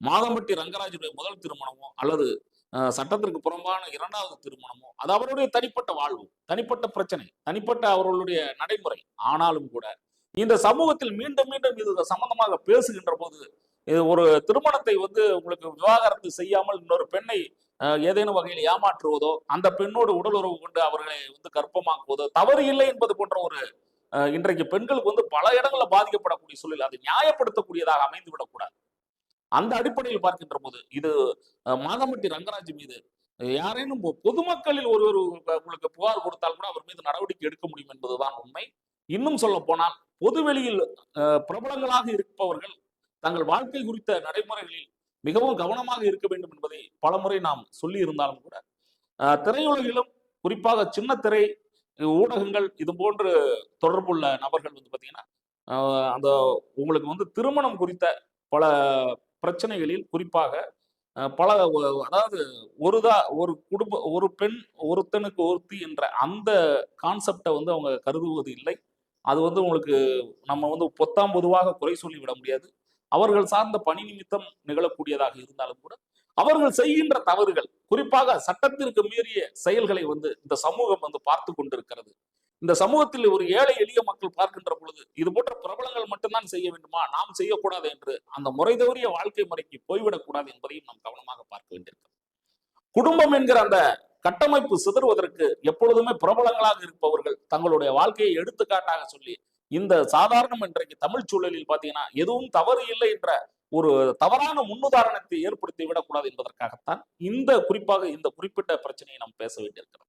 மாதம்பட்டி ரங்கராஜுடைய முதல் திருமணமோ அல்லது சட்டத்திற்கு புறம்பான இரண்டாவது திருமணமோ அது அவருடைய தனிப்பட்ட வாழ்வு தனிப்பட்ட பிரச்சனை தனிப்பட்ட அவர்களுடைய நடைமுறை. ஆனாலும் கூட இந்த சமூகத்தில் மீண்டும் மீண்டும் இது சம்பந்தமாக பேசுகின்ற போது ஒரு திருமணத்தை வந்து உங்களுக்கு விவாகரத்து செய்யாமல் இன்னொரு பெண்ணை ஏதேனும் வகையில் ஏமாற்றுவதோ அந்த பெண்ணோடு உடலுறவு கொண்டு அவர்களை வந்து கர்ப்பமாக்குவதோ தவறு இல்லை என்பது போன்ற ஒரு இன்றைக்கு பெண்களுக்கு வந்து பல இடங்களில் பாதிக்கப்படக்கூடிய சூழல் அது நியாயப்படுத்தக்கூடியதாக அமைந்து விடக்கூடாது அந்த அடிப்படையில் பார்க்கின்ற போது இது மாதமட்டி மாதம்பட்டி ரங்கராஜ் மீது யாரேனும் பொ- பொதுமக்களில் ஒருவர் உங்களுக்கு புகார் கொடுத்தால் கூட அவர் மீது நடவடிக்கை எடுக்க முடியும் என்பதுதான் உண்மை. இன்னும் சொல்ல போனால் பொதுவெளியில் அஹ், பிரபலங்களாக இருப்பவர்கள் தங்கள் வாழ்க்கை குறித்த நடைமுறைகளில் மிகவும் கவனமாக இருக்க வேண்டும் என்பதை பலமுறை நாம் சொல்லி இருந்தாலும் கூட திரையுலகிலும் குறிப்பாக சின்ன திரை ஊடகங்கள் இது போன்று தொடர்புள்ள நபர்கள் வந்து பார்த்தீங்கன்னா அந்த உங்களுக்கு வந்து திருமணம் குறித்த பல பிரச்சனைகளில் குறிப்பாக பல அதாவது ஒருதா ஒரு குடும்ப ஒரு பெண் ஒருத்தனுக்கு ஒருத்தி என்ற அந்த கான்செப்டை வந்து அவங்க கருதுவது இல்லை. அது வந்து உங்களுக்கு நம்ம வந்து பொத்தாம் பொதுவாக குறை சொல்லி விட முடியாது. அவர்கள் சார்ந்த பணி நிமித்தம் நிகழக்கூடியதாக இருந்தாலும் கூட அவர்கள் செய்கின்ற தவறுகள் குறிப்பாக சட்டத்திற்கு மீறிய செயல்களை வந்து இந்த சமூகம் வந்து பார்த்து கொண்டிருக்கிறது. இந்த சமூகத்தில் ஒரு ஏழை எளிய மக்கள் பொழுது இது போன்ற பிரபலங்கள் மட்டும்தான் செய்ய வேண்டுமா? நாம் செய்யக்கூடாது என்று அந்த முறை தவறிய வாழ்க்கை முறைக்கு போய்விடக்கூடாது என்பதையும் நாம் கவனமாக பார்க்க வேண்டியிருக்கிறது. குடும்பம் என்கிற அந்த கட்டமைப்பு சிதறுவதற்கு எப்பொழுதுமே பிரபலங்களாக இருப்பவர்கள் தங்களுடைய வாழ்க்கையை எடுத்துக்காட்டாக சொல்லி இந்த சாதாரணம் இன்றைக்கு தமிழ் சூழலில் பார்த்தீங்கன்னா எதுவும் தவறு இல்லை என்ற ஒரு தவறான முன்னுதாரணத்தை ஏற்படுத்தி விடக்கூடாது என்பதற்காகத்தான் இந்த குறிப்பாக இந்த குறிப்பிட்ட பிரச்சனையை நாம் பேச வேண்டியிருக்கிறது.